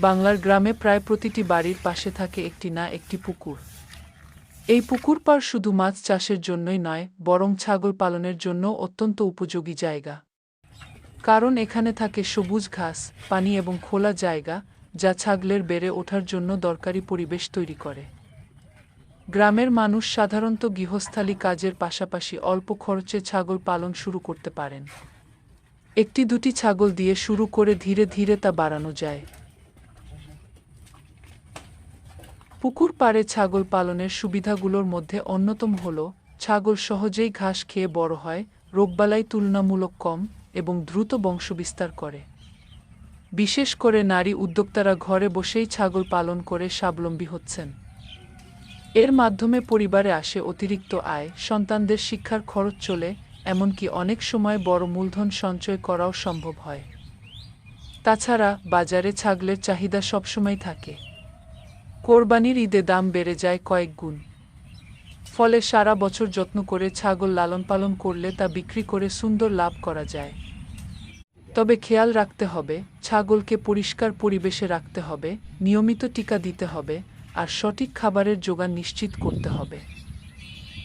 বাংলার গ্রামে প্রায় প্রতিটি বাড়ির পাশে থাকে একটি না একটি পুকুর। এই পুকুর পার শুধু মাছ চাষের জন্যই নয়, বরং ছাগল পালনের জন্য অত্যন্ত উপযোগী জায়গা। কারণ এখানে থাকে সবুজ ঘাস, পানি এবং খোলা জায়গা, যা ছাগলের বেড়ে ওঠার জন্য দরকারি পরিবেশ তৈরি করে। গ্রামের মানুষ সাধারণত গৃহস্থালী কাজের পাশাপাশি অল্প খরচে ছাগল পালন শুরু করতে পারেন। একটি দুটি ছাগল দিয়ে শুরু করে ধীরে ধীরে তা বাড়ানো যায়। পুকুর পাড়ে ছাগল পালনের সুবিধাগুলোর মধ্যে অন্যতম হল, ছাগল সহজেই ঘাস খেয়ে বড় হয়, রোগবালাই তুলনামূলক কম এবং দ্রুত বংশবিস্তার করে। বিশেষ করে নারী উদ্যোক্তারা ঘরে বসেই ছাগল পালন করে স্বাবলম্বী হচ্ছেন। এর মাধ্যমে পরিবারে আসে অতিরিক্ত আয়, সন্তানদের শিক্ষার খরচ চলে, এমনকি অনেক সময় বড় মূলধন সঞ্চয় করাও সম্ভব হয়। তাছাড়া বাজারে ছাগলের চাহিদা সবসময় থাকে। কোরবানির ঈদে দাম বেড়ে যায় কয়েক গুণ। ফলে সারা বছর যত্ন করে ছাগল লালন পালন করলে তা বিক্রি করে সুন্দর লাভ করা যায়। তবে খেয়াল রাখতে হবে, ছাগলকে পরিষ্কার পরিবেশে রাখতে হবে, নিয়মিত টিকা দিতে হবে, আর সঠিক খাবারের যোগান নিশ্চিত করতে হবে।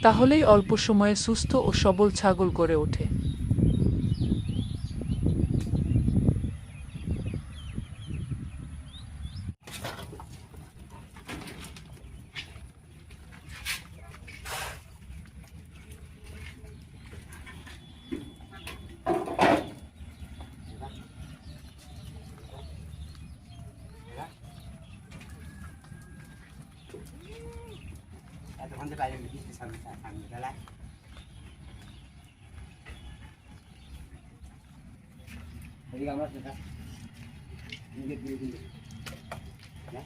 তাহলেই অল্প সময়ে সুস্থ ও সবল ছাগল গড়ে ওঠে। एतभन्दा बाहिर बिक्री समस्या हामीहरूलाई Jadi kamu harus dekat. Mungkin dulu dulu. Ya.